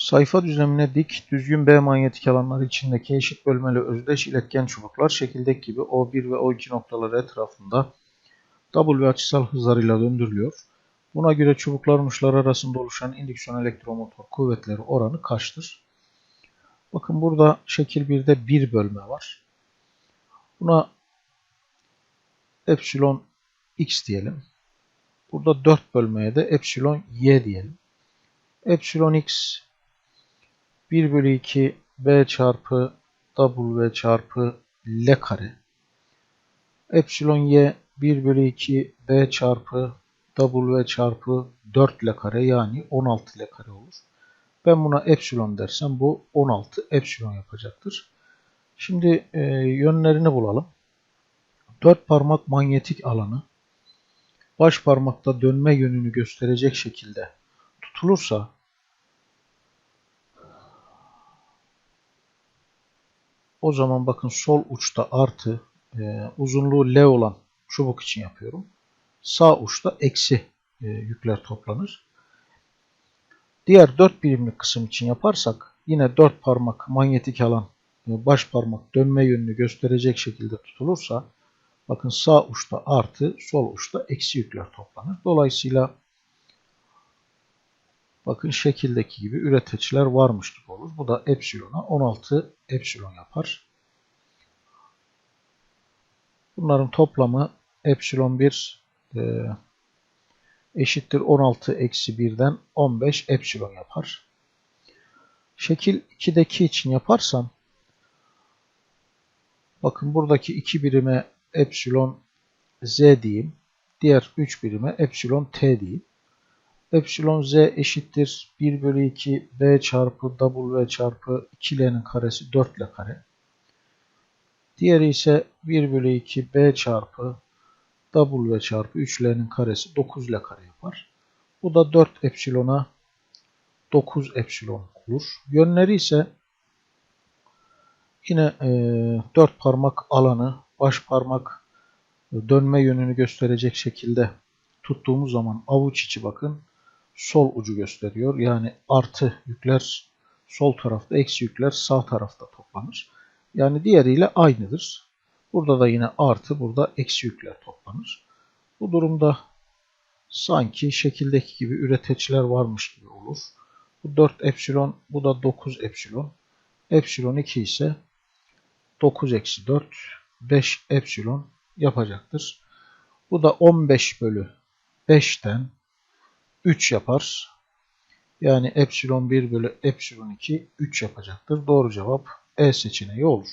Sayfa düzlemine dik, düzgün B manyetik alanları içindeki eşit bölmeli özdeş iletken çubuklar şekildeki gibi O1 ve O2 noktaları etrafında W açısal hızlarıyla döndürülüyor. Buna göre çubukların uçları arasında oluşan indüksiyon elektromotor kuvvetleri oranı kaçtır? Bakın burada şekil 1'de bir bölme var. Buna epsilon x diyelim. Burada 4 bölmeye de epsilon y diyelim. Epsilon x 1 bölü 2 b çarpı w çarpı l kare. Epsilon y 1 bölü 2 b çarpı w çarpı 4 l kare yani 16 l kare olur. Ben buna epsilon dersem bu 16 epsilon yapacaktır. Şimdi e, yönlerini bulalım. 4 parmak manyetik alanı baş parmakta dönme yönünü gösterecek şekilde tutulursa o zaman bakın sol uçta artı e, uzunluğu L olan çubuk için yapıyorum. Sağ uçta eksi e, yükler toplanır. Diğer 4 birimlik kısım için yaparsak yine 4 parmak manyetik alan e, baş parmak dönme yönünü gösterecek şekilde tutulursa bakın sağ uçta artı sol uçta eksi yükler toplanır. Dolayısıyla bakın şekildeki gibi üreteçler varmış gibi olur. Bu da epsilona 16 epsilon yapar. Bunların toplamı epsilon 1 e, eşittir 16 eksi 1'den 15 epsilon yapar. Şekil 2'deki için yaparsam bakın buradaki 2 birime epsilon z diyeyim. Diğer 3 birime epsilon t diyeyim. Epsilon z eşittir 1 bölü 2 b çarpı w çarpı 2l'nin karesi 4l kare. Diğeri ise 1 bölü 2 b çarpı w çarpı 3l'nin karesi 9l kare yapar. Bu da 4 epsilona 9 epsilon olur. Yönleri ise yine e, 4 parmak alanı baş parmak dönme yönünü gösterecek şekilde tuttuğumuz zaman avuç içi bakın sol ucu gösteriyor. Yani artı yükler sol tarafta, eksi yükler sağ tarafta toplanır. Yani diğeriyle aynıdır. Burada da yine artı, burada eksi yükler toplanır. Bu durumda sanki şekildeki gibi üreteçler varmış gibi olur. Bu 4 epsilon, bu da 9 epsilon. Epsilon 2 ise 9 eksi 4, 5 epsilon yapacaktır. Bu da 15 bölü 5'ten 3 yapar. Yani epsilon 1 bölü epsilon 2 3 yapacaktır. Doğru cevap E seçeneği olur.